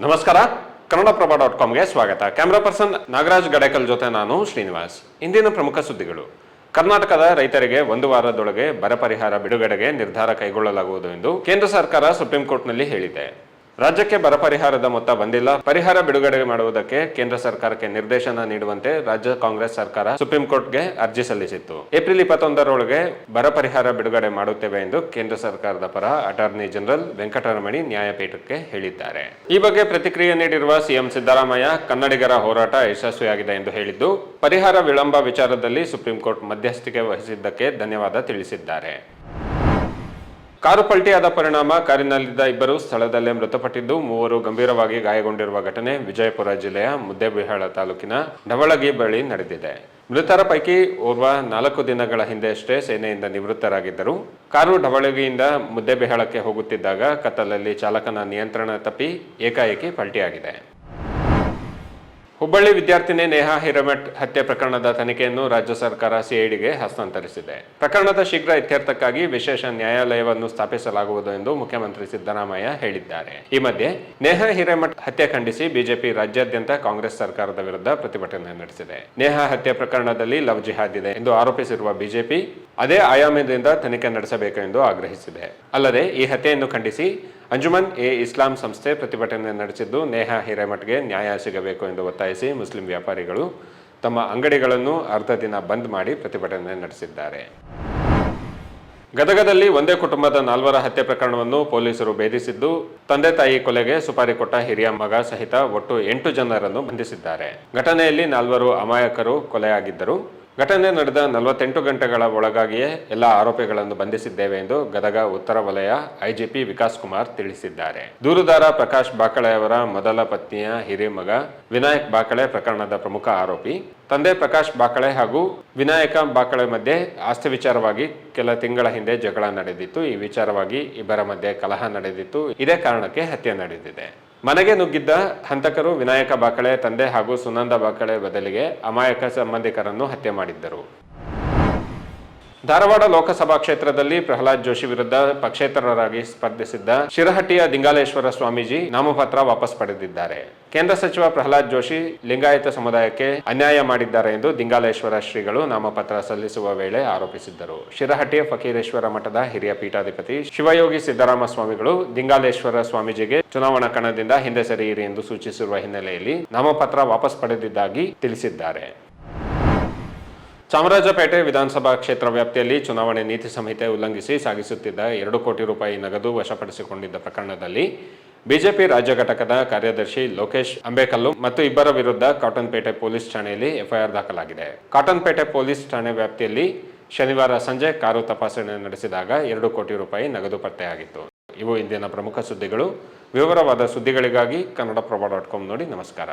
ನಮಸ್ಕಾರ. ಕನ್ನಡಪ್ರಭ ಡಾಟ್ ಕಾಮ್ಗೆ ಸ್ವಾಗತ. Camera person Nagaraj Gadekal ಜೊತೆ ನಾನು ಶ್ರೀನಿವಾಸ್. ಇಂದಿನ ಪ್ರಮುಖ ಸುದ್ದಿಗಳು. ಕರ್ನಾಟಕದ ರೈತರಿಗೆ ಒಂದು ವಾರದೊಳಗೆ ಬರ ಪರಿಹಾರ ಬಿಡುಗಡೆಗೆ ನಿರ್ಧಾರ ಕೈಗೊಳ್ಳಲಾಗುವುದು ಎಂದು ಕೇಂದ್ರ ಸರ್ಕಾರ ಸುಪ್ರೀಂ ಕೋರ್ಟ್ನಲ್ಲಿ ಹೇಳಿದೆ. ರಾಜ್ಯಕ್ಕೆ ಬರ ಪರಿಹಾರದ ಮೊತ್ತ ಬಂದಿಲ್ಲ. ಪರಿಹಾರ ಬಿಡುಗಡೆ ಮಾಡುವುದಕ್ಕೆ ಕೇಂದ್ರ ಸರ್ಕಾರಕ್ಕೆ ನಿರ್ದೇಶನ ನೀಡುವಂತೆ ರಾಜ್ಯ ಕಾಂಗ್ರೆಸ್ ಸರ್ಕಾರ ಸುಪ್ರೀಂ ಕೋರ್ಟ್ಗೆ ಅರ್ಜಿ ಸಲ್ಲಿಸಿತ್ತು. ಏಪ್ರಿಲ್ ಇಪ್ಪತ್ತೊಂದರೊಳಗೆ ಬರ ಪರಿಹಾರ ಬಿಡುಗಡೆ ಮಾಡುತ್ತೇವೆ ಎಂದು ಕೇಂದ್ರ ಸರ್ಕಾರದ ಪರ ಅಟಾರ್ನಿ ಜನರಲ್ ವೆಂಕಟರಮಣಿ ನ್ಯಾಯಪೀಠಕ್ಕೆ ಹೇಳಿದ್ದಾರೆ. ಈ ಬಗ್ಗೆ ಪ್ರತಿಕ್ರಿಯೆ ನೀಡಿರುವ ಸಿಎಂ ಸಿದ್ದರಾಮಯ್ಯ, ಕನ್ನಡಿಗರ ಹೋರಾಟ ಯಶಸ್ವಿಯಾಗಿದೆ ಎಂದು ಹೇಳಿದ್ದು, ಪರಿಹಾರ ವಿಳಂಬ ವಿಚಾರದಲ್ಲಿ ಸುಪ್ರೀಂ ಕೋರ್ಟ್ ಮಧ್ಯಸ್ಥಿಕೆ ವಹಿಸಿದ್ದಕ್ಕೆ ಧನ್ಯವಾದ ತಿಳಿಸಿದ್ದಾರೆ. ಕಾರು ಪಲ್ಟಿಯಾದ ಪರಿಣಾಮ, ಕಾರಿನಲ್ಲಿದ್ದ ಇಬ್ಬರು ಸ್ಥಳದಲ್ಲೇ ಮೃತಪಟ್ಟಿದ್ದು, ಮೂವರು ಗಂಭೀರವಾಗಿ ಗಾಯಗೊಂಡಿರುವ ಘಟನೆ ವಿಜಯಪುರ ಜಿಲ್ಲೆಯ ಮುದ್ದೇಬಿಹಾಳ ತಾಲೂಕಿನ ಢವಳಗಿ ಬಳಿ ನಡೆದಿದೆ. ಮೃತರ ಪೈಕಿ ಓರ್ವ ನಾಲ್ಕು ದಿನಗಳ ಹಿಂದೆಯಷ್ಟೇ ಸೇನೆಯಿಂದ ನಿವೃತ್ತರಾಗಿದ್ದರು. ಕಾರು ಢವಳಗಿಯಿಂದ ಮುದ್ದೇಬಿಹಾಳಕ್ಕೆ ಹೋಗುತ್ತಿದ್ದಾಗ ಕತ್ತಲಲ್ಲಿ ಚಾಲಕನ ನಿಯಂತ್ರಣ ತಪ್ಪಿ ಏಕಾಏಕಿ ಪಲ್ಟಿಯಾಗಿದೆ. ಹುಬ್ಬಳ್ಳಿ ವಿದ್ಯಾರ್ಥಿನಿ ನೇಹಾ ಹಿರೇಮಠ್ ಹತ್ಯೆ ಪ್ರಕರಣದ ತನಿಖೆಯನ್ನು ರಾಜ್ಯ ಸರ್ಕಾರ ಸಿಐಡಿಗೆ ಹಸ್ತಾಂತರಿಸಿದೆ. ಪ್ರಕರಣದ ಶೀಘ್ರ ಇತ್ಯರ್ಥಕ್ಕಾಗಿ ವಿಶೇಷ ನ್ಯಾಯಾಲಯವನ್ನು ಸ್ಥಾಪಿಸಲಾಗುವುದು ಎಂದು ಮುಖ್ಯಮಂತ್ರಿ ಸಿದ್ದರಾಮಯ್ಯ ಹೇಳಿದ್ದಾರೆ. ಈ ಮಧ್ಯೆ ನೇಹಾ ಹಿರೇಮಠ್ ಹತ್ಯೆ ಖಂಡಿಸಿ ಬಿಜೆಪಿ ರಾಜ್ಯಾದ್ಯಂತ ಕಾಂಗ್ರೆಸ್ ಸರ್ಕಾರದ ವಿರುದ್ಧ ಪ್ರತಿಭಟನೆ ನಡೆಸಿದೆ. ನೇಹಾ ಹತ್ಯೆ ಪ್ರಕರಣದಲ್ಲಿ ಲವ್ ಜಿಹಾದ್ ಇದೆ ಎಂದು ಆರೋಪಿಸಿರುವ ಬಿಜೆಪಿ ಅದೇ ಆಯಾಮದಿಂದ ತನಿಖೆ ನಡೆಸಬೇಕು ಎಂದು ಆಗ್ರಹಿಸಿದೆ. ಅಲ್ಲದೆ ಈ ಹತ್ಯೆಯನ್ನು ಖಂಡಿಸಿ ಅಂಜುಮನ್, ಎ. ಇಸ್ಲಾಂ ಸಂಸ್ಥೆ ಪ್ರತಿಭಟನೆ ನಡೆಸಿದ್ದು ನೇಹಾ ಹಿರೇಮಠ್ಗೆ ನ್ಯಾಯ ಸಿಗಬೇಕು ಎಂದು ಒತ್ತಾಯಿಸಿ ಮುಸ್ಲಿಂ ವ್ಯಾಪಾರಿಗಳು ತಮ್ಮ ಅಂಗಡಿಗಳನ್ನು ಅರ್ಧ ದಿನ ಬಂದ್ ಮಾಡಿ ಪ್ರತಿಭಟನೆ ನಡೆಸಿದ್ದಾರೆ. ಗದಗದಲ್ಲಿ ಒಂದೇ ಕುಟುಂಬದ ನಾಲ್ವರ ಹತ್ಯೆ ಪ್ರಕರಣವನ್ನು ಪೊಲೀಸರು ಭೇದಿಸಿದ್ದು, ತಂದೆ ತಾಯಿ ಕೊಲೆಗೆ ಸುಪಾರಿ ಕೊಟ್ಟ ಹಿರಿಯ ಮಗ ಸಹಿತ ಒಟ್ಟು ಎಂಟು ಜನರನ್ನು ಬಂಧಿಸಿದ್ದಾರೆ. ಘಟನೆಯಲ್ಲಿ ನಾಲ್ವರು ಅಮಾಯಕರು ಕೊಲೆಯಾಗಿದ್ದರು. ಘಟನೆ ನಡೆದ ನಲವತ್ತೆಂಟು ಗಂಟೆಗಳ ಒಳಗಾಗಿಯೇ ಎಲ್ಲ ಆರೋಪಿಗಳನ್ನು ಬಂಧಿಸಿದ್ದೇವೆ ಎಂದು ಗದಗ ಉತ್ತರ ವಲಯ ಐಜಿಪಿ ವಿಕಾಸ್ ಕುಮಾರ್ ತಿಳಿಸಿದ್ದಾರೆ. ದೂರುದಾರ ಪ್ರಕಾಶ್ ಬಾಕಳೆ ಅವರ ಮೊದಲ ಪತ್ನಿಯ ಹಿರಿಮಗ ವಿನಾಯಕ್ ಬಾಕಳೆ ಪ್ರಕರಣದ ಪ್ರಮುಖ ಆರೋಪಿ. ತಂದೆ ಪ್ರಕಾಶ್ ಬಾಕಳೆ ಹಾಗೂ ವಿನಾಯಕ ಬಾಕಳೆ ಮಧ್ಯೆ ಆಸ್ತಿ ವಿಚಾರವಾಗಿ ಕೆಲ ತಿಂಗಳ ಹಿಂದೆ ಜಗಳ ನಡೆದಿತ್ತು. ಈ ವಿಚಾರವಾಗಿ ಇಬ್ಬರ ಮಧ್ಯೆ ಕಲಹ ನಡೆದಿತ್ತು. ಇದೇ ಕಾರಣಕ್ಕೆ ಹತ್ಯೆ ನಡೆದಿದೆ. ಮನೆಗೆ ನುಗ್ಗಿದ್ದ ಹಂತಕರು ವಿನಾಯಕ ಬಾಕಳೆ ತಂದೆ ಹಾಗೂ ಸುನಂದ ಬಾಕಳೆ ಬದಲಿಗೆ ಅಮಾಯಕ ಸಂಬಂಧಿಕರನ್ನು ಹತ್ಯೆ ಮಾಡಿದ್ದರು. ಧಾರವಾಡ ಲೋಕಸಭಾ ಕ್ಷೇತ್ರದಲ್ಲಿ ಪ್ರಹ್ಲಾದ್ ಜೋಶಿ ವಿರುದ್ಧ ಪಕ್ಷೇತರರಾಗಿ ಸ್ಪರ್ಧಿಸಿದ್ದ ಶಿರಹಟ್ಟಿಯ ದಿಂಗಾಲೇಶ್ವರ ಸ್ವಾಮೀಜಿ ನಾಮಪತ್ರ ವಾಪಸ್ ಪಡೆದಿದ್ದಾರೆ. ಕೇಂದ್ರ ಸಚಿವ ಪ್ರಹ್ಲಾದ್ ಜೋಶಿ ಲಿಂಗಾಯತ ಸಮುದಾಯಕ್ಕೆ ಅನ್ಯಾಯ ಮಾಡಿದ್ದಾರೆ ಎಂದು ದಿಂಗಾಲೇಶ್ವರ ಶ್ರೀಗಳು ನಾಮಪತ್ರ ಸಲ್ಲಿಸುವ ವೇಳೆ ಆರೋಪಿಸಿದ್ದರು. ಶಿರಹಟ್ಟಿಯ ಫಕೀರೇಶ್ವರ ಮಠದ ಹಿರಿಯ ಪೀಠಾಧಿಪತಿ ಶಿವಯೋಗಿ ಸಿದ್ದರಾಮ ಸ್ವಾಮಿಗಳು ದಿಂಗಾಲೇಶ್ವರ ಸ್ವಾಮೀಜಿಗೆ ಚುನಾವಣಾ ಕಣದಿಂದ ಹಿಂದೆ ಸರಿಯಿರಿ ಎಂದು ಸೂಚಿಸಿರುವ ಹಿನ್ನೆಲೆಯಲ್ಲಿ ನಾಮಪತ್ರ ವಾಪಸ್ ಪಡೆದಿದ್ದಾಗಿ ತಿಳಿಸಿದ್ದಾರೆ. ಚಾಮರಾಜಪೇಟೆ ವಿಧಾನಸಭಾ ಕ್ಷೇತ್ರ ವ್ಯಾಪ್ತಿಯಲ್ಲಿ ಚುನಾವಣೆ ನೀತಿ ಸಂಹಿತೆ ಉಲ್ಲಂಘಿಸಿ ಸಾಗಿಸುತ್ತಿದ್ದ ಎರಡು ಕೋಟಿ ರೂಪಾಯಿ ನಗದು ವಶಪಡಿಸಿಕೊಂಡಿದ್ದ ಪ್ರಕರಣದಲ್ಲಿ ಬಿಜೆಪಿ ರಾಜ್ಯ ಘಟಕದ ಕಾರ್ಯದರ್ಶಿ ಲೋಕೇಶ್ ಅಂಬೇಕಲ್ಲು ಮತ್ತು ಇಬ್ಬರ ವಿರುದ್ಧ ಕಾಟನ್ಪೇಟೆ ಪೊಲೀಸ್ ಠಾಣೆಯಲ್ಲಿ ಎಫ್ಐಆರ್ ದಾಖಲಾಗಿದೆ. ಕಾಟನ್ಪೇಟೆ ಪೊಲೀಸ್ ಠಾಣೆ ವ್ಯಾಪ್ತಿಯಲ್ಲಿ ಶನಿವಾರ ಸಂಜೆ ಕಾರು ತಪಾಸಣೆ ನಡೆಸಿದಾಗ ಎರಡು ಕೋಟಿ ರೂಪಾಯಿ ನಗದು ಪತ್ತೆಯಾಗಿತ್ತು. ಇವು ಇಂದಿನ ಪ್ರಮುಖ ಸುದ್ದಿಗಳು. ವಿವರವಾದ ಸುದ್ದಿಗಳಿಗಾಗಿ ಕನ್ನಡಪ್ರಭ ಡಾಟ್ ಕಾಮ್ ನೋಡಿ ನಮಸ್ಕಾರ.